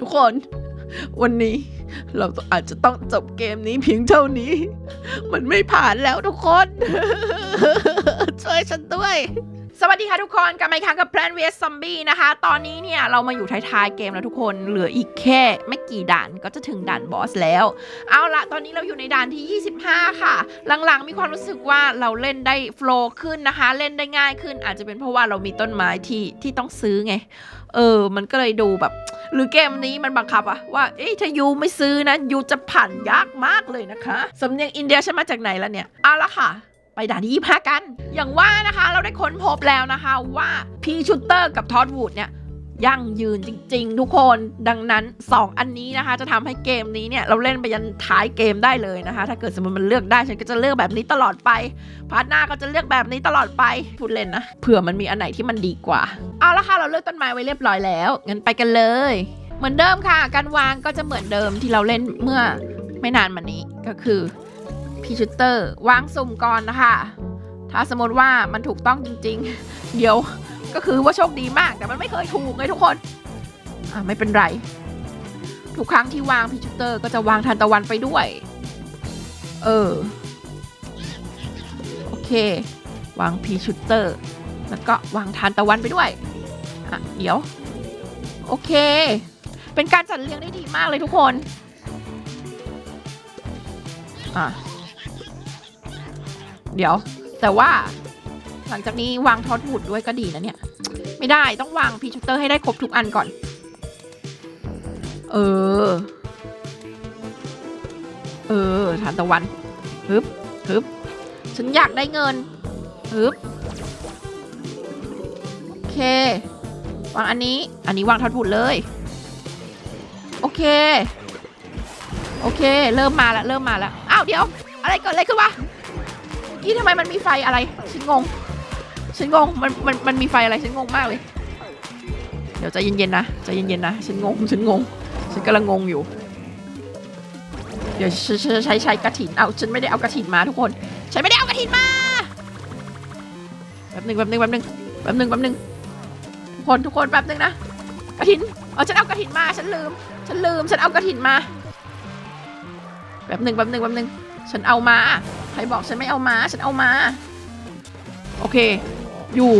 ทุกคน วันนี้เราอาจจะต้องจบเกมนี้เพียงเท่านี้ มันไม่ผ่านแล้วทุกคน ช่วยฉันด้วย สวัสดีค่ะทุกคนกลับมาอีกครั้งกับ Plan vs Zombie นะคะ ตอนนี้เนี่ยเรามาอยู่ท้ายๆเกมแล้วทุกคนเหลืออีกแค่ไม่กี่ด่านก็จะถึงด่านบอสแล้ว เอาละตอนนี้เราอยู่ในด่านที่ 25 ค่ะ หลังๆมีความรู้สึกว่าเราเล่นได้โฟล์ขึ้นนะคะ เล่นได้ง่ายขึ้นอาจจะเป็นเพราะว่าเรามีต้นไม้ที่ที่ต้องซื้อไง เออ มันก็เลยดูแบบ หรือเกมนี้มันบังคับอะว่าเอ้ยถ้ายูไม่ซื้อนะยูจะผ่านยากมากเลยนะคะสำเนียงอินเดียฉันมาจากไหนแล้วเนี่ยเอาละค่ะไปด่านที่25กัน อย่างว่านะคะเราได้ค้นพบแล้วนะคะว่าพีชูเตอร์กับทอดวูดเนี่ย ยั่งยืนจริง ๆ ทุกคนดังนั้น 2 อันนี้นะคะ จะทำให้เกมนี้เนี่ยเราเล่นไปยันท้ายเกมได้เลยนะคะ ถ้าเกิดสมมติมันเลือกได้ฉันก็จะเลือกแบบนี้ตลอดไปพาร์ทหน้าก็จะเลือกแบบนี้ตลอดไปพูดเล่นนะเผื่อมันมีอันไหนที่มันดีกว่า เอาละค่ะเราเลือกต้นไม้ไว้เรียบร้อยแล้วงั้นไปกันเลย เหมือนเดิมค่ะ การวางก็จะเหมือนเดิมที่เราเล่นเมื่อไม่นานมานี้ก็คือพีชูเตอร์วางสุ่มก่อนนะคะถ้าสมมติว่ามันถูกต้องจริง ๆ เดี๋ยว ก็คือว่าโชคดีมาก แต่มันไม่เคยถูกไงทุกคนอะไม่เป็นไร ทุกครั้งที่วางพิชูเตอร์ก็จะวางทานตะวันไปด้วย เออ โอเค วางพีชูเตอร์ แล้วก็วางทานตะวันไปด้วยอะเดี๋ยว โอเค เป็นการจัดเรียงได้ดีมากเลยทุกคนอะเดี๋ยว แต่ว่า หลังจากนี้วางทอดวูดด้วยก็ดีนะเนี่ย ไม่ได้ต้องวางพีชูเตอร์ให้ได้ครบทุกอันก่อน เออ เออทานตะวันฮึบฮึบฉันอยากได้เงินฮึบโอเค วางอันนี้ อันนี้วางทอดวูดเลย โอเค โอเค เริ่มมาแล้วเริ่มมาแล้วอ้าวเดี๋ยว อะไรเกิดอะไรขึ้นวะเมื่อกี้ทำไมมันมีไฟอะไรฉันงง ฉันงงมันมันมันมีไฟอะไรฉันงงมากเลย เดี๋ยวใจเย็นๆนะใจเย็นๆนะฉันงงฉันงงฉันกำลังงงอยู่ เดี๋ยวฉันจะใช้ใช้กระถินเอาฉันไม่ได้เอากระถินมาทุกคนฉันไม่ได้เอากระถินมาแป๊บหนึ่งแป๊บหนึ่งแป๊บหนึ่งแป๊บหนึ่งแป๊บหนึ่งทุกคนทุกคนแป๊บหนึ่งนะกระถินเออฉันเอากระถินมาฉันลืม ฉันลืมฉันเอากระถินมาแป๊บหนึ่งแป๊บหนึ่งแป๊บหนึ่งฉันเอามาใครบอกฉันไม่เอามาฉันเอามา โอเค อยู่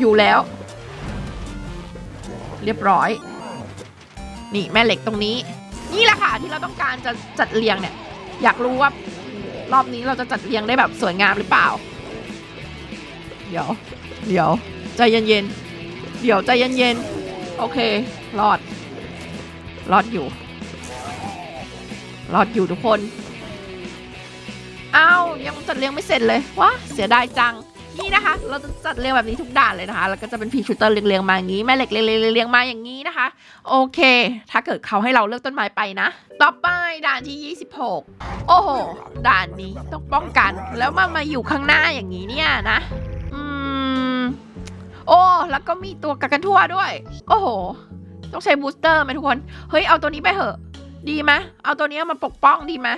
อยู่แล้ว เรียบร้อย นี่แม่เหล็กตรงนี้ นี่แหละค่ะที่เราต้องการจะจัดเรียงเนี่ย อยากรู้ว่ารอบนี้เราจะจัดเรียงได้แบบสวยงามหรือเปล่า เดี๋ยว เดี๋ยวใจเย็นๆ เดี๋ยวใจเย็นๆ โอเค รอด รอดอยู่ รอดอยู่ทุกคนอ้าวยังจัดเรียงไม่เสร็จเลยว้าเสียดายจัง นี่นะคะ เราจะจัดเรียงแบบนี้ทุกด่านเลยนะคะ แล้วก็จะเป็นพีชูเตอร์เรียงๆมาอย่างนี้แม่เหล็กเรียงๆเรียงมาอย่างนี้นะคะ โอเค ถ้าเกิดเขาให้เราเลือกต้นไม้ไปนะ ต่อไปด่านที่ 26 โอ้โห ด่านนี้ต้องป้องกัน แล้วมามาอยู่ข้างหน้าอย่างนี้เนี่ยนะ อืม โอ้ แล้วก็มีตัวกักกันทั่วด้วย โอ้โห ต้องใช้บูสเตอร์ไหมทุกคน เฮ้ย เอาตัวนี้ไปเหอะ ดีไหมเอาตัวนี้มาปกป้องดีไหม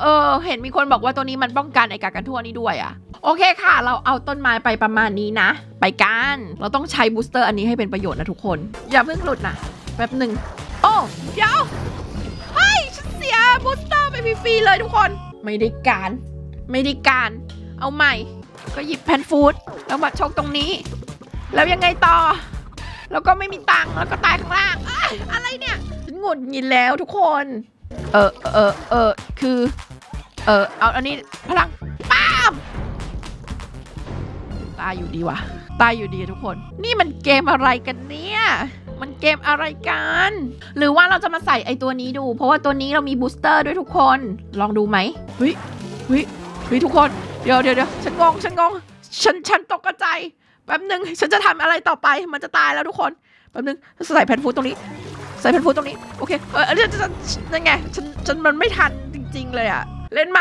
เออ เห็นมีคนบอกว่าตัวนี้มันป้องกันไอกากันทั่วนี้ด้วยอะโอเคค่ะ เราเอาต้นไม้ไปประมาณนี้นะ ไปกัน เราต้องใช้บูสเตอร์อันนี้ให้เป็นประโยชน์นะทุกคน อย่าเพิ่งหลุดนะแป๊บหนึ่งโอ้เดี๋ยวเฮ้ยฉันเสียบูสเตอร์ไปฟรีๆเลยทุกคน ไม่ได้การ ไม่ได้การ เอาใหม่ ก็หยิบแผ่นฟูดแล้วมาชกตรงนี้ แล้วยังไงต่อ แล้วก็ไม่มีตังค์แล้วก็ตายข้างล่างอ้ายอะไรเนี่ยฉันหงุดหงิดแล้วทุกคน เออเออเออคือ เออเอาอันนี้พลังป้ามตายอยู่ดีว่ะ ตายอยู่ดีทุกคน นี่มันเกมอะไรกันเนี่ย มันเกมอะไรกัน หรือว่าเราจะมาใส่ไอตัวนี้ดู เพราะว่าตัวนี้เรามีบูสเตอร์ด้วยทุกคน ลองดูไหมเฮ้ยเฮ้ยเฮ้ยทุกคน เดี๋ยวเดี๋ยวเดี๋ยวฉันงง ฉันงง ฉัน ฉันตกใจ แป๊บหนึ่งฉันจะทำอะไรต่อไป มันจะตายแล้วทุกคน แป๊บหนึ่งใส่แผ่นฟูดตรงนี้ ใส่แผ่นฟูดตรงนี้ โอเค เออเออจะจะยังไง ฉัน ฉันมันไม่ทันจริง ๆ เลยอะ เล่นไหม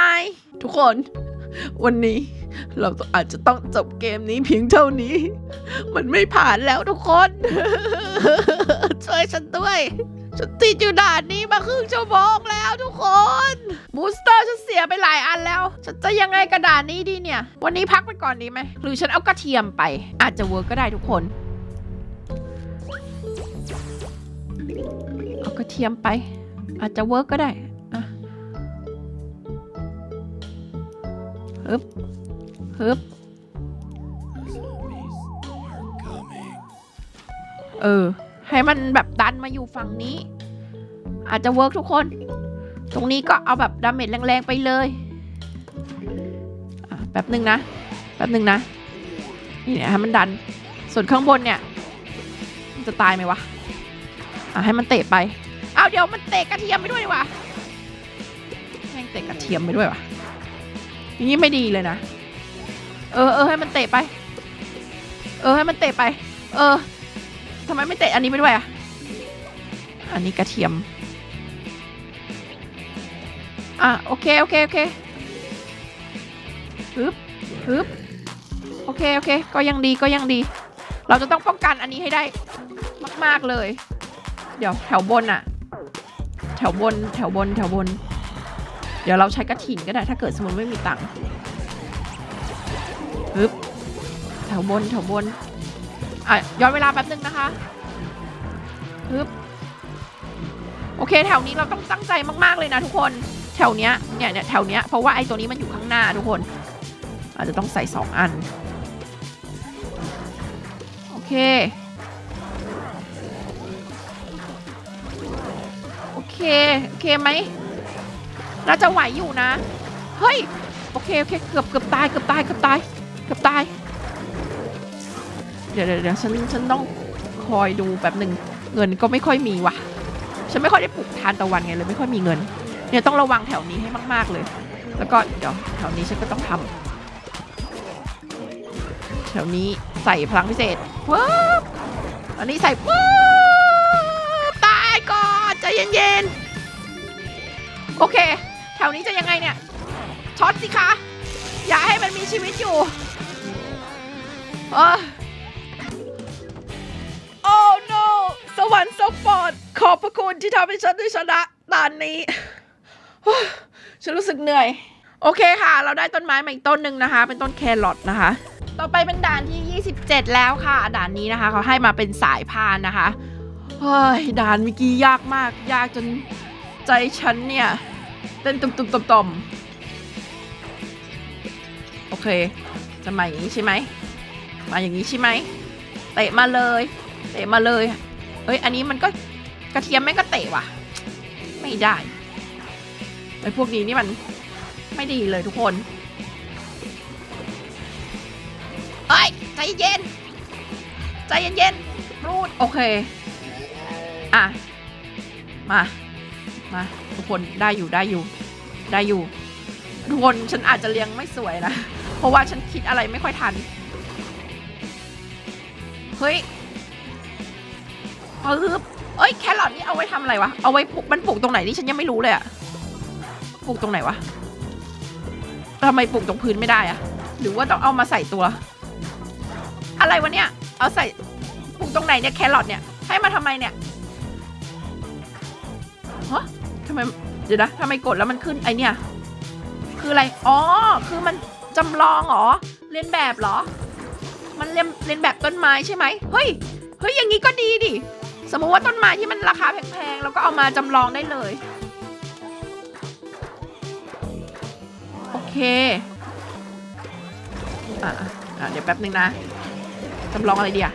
ทุกคน วันนี้เราอาจจะต้องจบเกมนี้เพียงเท่านี้ มันไม่ผ่านแล้วทุกคน ช่วยฉันด้วยฉันติดอยู่ด่านนี้มาครึ่งชั่วโมงแล้วทุกคนบูสเตอร์ฉันเสียไปหลายอันแล้ว ฉันจะยังไงกระดานนี้ดีเนี่ย วันนี้พักไปก่อนดีไหม หรือฉันเอากระเทียมไป อาจจะเวิร์กก็ได้ทุกคน เอากระเทียมไป อาจจะเวิร์กก็ได้ ฮึบฮึบเออ ให้มันแบบดันมาอยู่ฝั่งนี้ อาจจะเวิร์กทุกคน ตรงนี้ก็เอาแบบดาเมจแรงๆไปเลยแป๊บหนึ่งนะแป๊บหนึ่งนะ นี่เนี่ยให้มันดัน ส่วนข้างบนเนี่ย มันจะตายไหมวะ อะให้มันเตะไป เอาเดี๋ยวมันเตะกระเทียมไปด้วยดีกว่ะแม่งเตะกระเทียมไปด้วยวะ อย่างนี้ไม่ดีเลยนะ เออเออให้มันเตะไป เออให้มันเตะไป เออทำไมไม่เตะอันนี้ไปด้วยอะ อันนี้กระเทียม อะโอเคโอเคโอเคฮึบฮึบโอเคโอเค ก็ยังดีก็ยังดี เราจะต้องป้องกันอันนี้ให้ได้มาก ๆเลย เดี๋ยวแถวบนอะแถวบนแถวบนแถวบน เดี๋ยวเราใช้กระถินก็ได้ถ้าเกิดสมมติไม่มีตังค์ฮึบแถวบนแถวบนอะย้อนเวลาแป๊บนึงนะคะฮึบโอเค แถวนี้เราต้องตั้งใจมากๆเลยนะทุกคนแถวเนี้ยเนี่ยเนี่ยแถวเนี้ยเพราะว่าไอ้ตัวนี้มันอยู่ข้างหน้าทุกคน อาจจะต้องใส่สองอัน โอเค โอเค โอเคไหม น่าจะไหวอยู่นะ เฮ้ย โอเค โอเค เกือบเกือบตาย เกือบตาย เกือบตาย เกือบตายเดี๋ยวเดี๋ยวเดี๋ยวฉัน ฉันต้องคอยดูแบบหนึ่ง เงินก็ไม่ค่อยมีว่ะ ฉันไม่ค่อยได้ปลูกทานตะวันไงเลยไม่ค่อยมีเงิน เนี่ยต้องระวังแถวนี้ให้มาก ๆเลย แล้วก็เดี๋ยวแถวนี้ฉันก็ต้องทำแถวนี้ใส่พลังพิเศษว้าอันนี้ใส่ว้าตายก่อนใจเย็นๆ โอเค แถวนี้จะยังไงเนี่ย ช็อตสิคะ อย่าให้มันมีชีวิตอยู่ เออโอ้ no สวรรค์สปอร์ตขอบพระคุณที่ทำให้ฉันได้ชนะด่านนี้ฉันรู้สึกเหนื่อย โอเคค่ะ เราได้ต้นไม้มาอีกต้นหนึ่งนะคะ เป็นต้นแครอทนะคะ ต่อไปเป็นด่านที่ 27 แล้วค่ะ ด่านนี้นะคะ เขาให้มาเป็นสายพานนะคะเฮ้ยด่านเมื่อกี้ยากมาก ยากจนใจฉันเนี่ย เต้นตุ่มตุ่มต่มต่มโอเค จะมาอย่างนี้ใช่ไหม มาอย่างนี้ใช่ไหม เตะมาเลย เตะมาเลย เอ้ย อันนี้มันก็กระเทียมแม่งก็เตะว่ะ ไม่ได้ ไอ้พวกนี้นี่มันไม่ดีเลยทุกคน เอ้ย ใจเย็น ใจเย็นๆรูด โอเค อะ มา มาทุกคนได้อยู่ได้อยู่ได้อยู่ ทุกคนฉันอาจจะเลี้ยงไม่สวยนะ เพราะว่าฉันคิดอะไรไม่ค่อยทัน เฮ้ยปึ๊บเอ้ยแครอทนี่เอาไว้ทำอะไรวะ เอาไว้ปลูกมันปลูกตรงไหนนี่ฉันยังไม่รู้เลยอะปลูกตรงไหนวะทำไมปลูกตรงพื้นไม่ได้อะหรือว่าต้องเอามาใส่ตัว อะไรวะเนี่ย เอาใส่ปลูกตรงไหนเนี่ยแครอทเนี่ย ให้มาทำไมเนี่ย ฮะทำไมเดี๋ยวนะทำไมกดแล้วมันขึ้นไอเนี่ย คืออะไร อ๋อ คือมันจำลองเหรอ เรียนแบบเหรอ มันเรียนเรียนแบบต้นไม้ใช่ไหม เฮ้ย เฮ้ย อย่างนี้ก็ดีดิ สมมุติว่าต้นไม้ที่มันราคาแพงๆแล้วก็เอามาจำลองได้เลย โอเค อะอะเดี๋ยวแป๊บนึงนะ จำลองอะไรดีอะ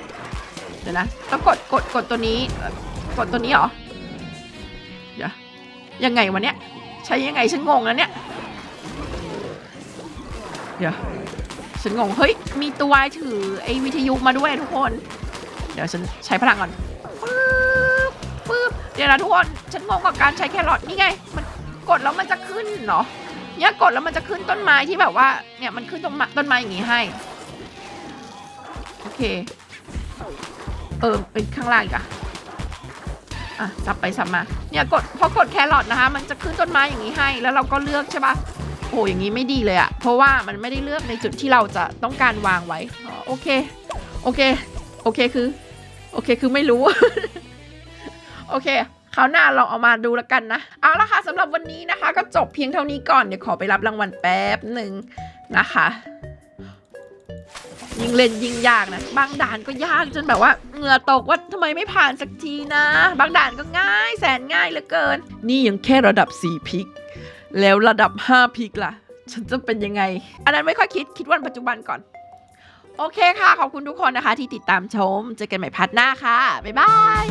เดี๋ยวนะ ต้องกด กด กดตัวนี้ กดตัวนี้เหรอ ยังไงวะเนี่ย ใช้ยังไงฉันงงแล้วเนี่ย เดี๋ยว ฉันงง เฮ้ย มีตัวถือไอ้วิทยุมาด้วยทุกคน เดี๋ยวฉันใช้พลังก่อนฟืบฟืบเดี๋ยวนะทุกคน ฉันงงกับการใช้แครอทนี่ไง มันกดแล้วมันจะขึ้นเหรอเนี่ยกดแล้วมันจะขึ้นต้นไม้ที่แบบว่า เนี่ยมันขึ้นต้นไม้ต้นไม้อย่างงี้ให้ โอเค เออเป็นข้างล่างอีกอะ อะสับไปสับมาเนี่ยกดพอกดแครอทนะคะ มันจะขึ้นต้นไม้อย่างนี้ให้ แล้วเราก็เลือกใช่ปะโอ้อย่างนี้ไม่ดีเลยอะเพราะว่ามันไม่ได้เลือกในจุดที่เราจะต้องการวางไว้โอเคโอเคโอเคคือ โอเคคือไม่รู้ โอเคคราวหน้าลองเอามาดูแล้วกันนะ เอาละค่ะสำหรับวันนี้นะคะ ก็จบเพียงเท่านี้ก่อน เดี๋ยวขอไปรับรางวัลแป๊บหนึ่งนะคะ ยิ่งเล่นยิ่งยากนะ บางด่านก็ยากจนแบบว่าเหงื่อตกว่าทำไมไม่ผ่านสักทีนะ บางด่านก็ง่ายแสนง่ายเหลือเกิน นี่ยังแค่ระดับ 4 พิก แล้วระดับ 5 พิกล่ะ ฉันจะเป็นยังไง อันนั้นไม่ค่อยคิดคิดวันปัจจุบันก่อน โอเคค่ะ ขอบคุณทุกคนนะคะที่ติดตามชม เจอกันใหม่พัดหน้าค่ะ บ๊ายบาย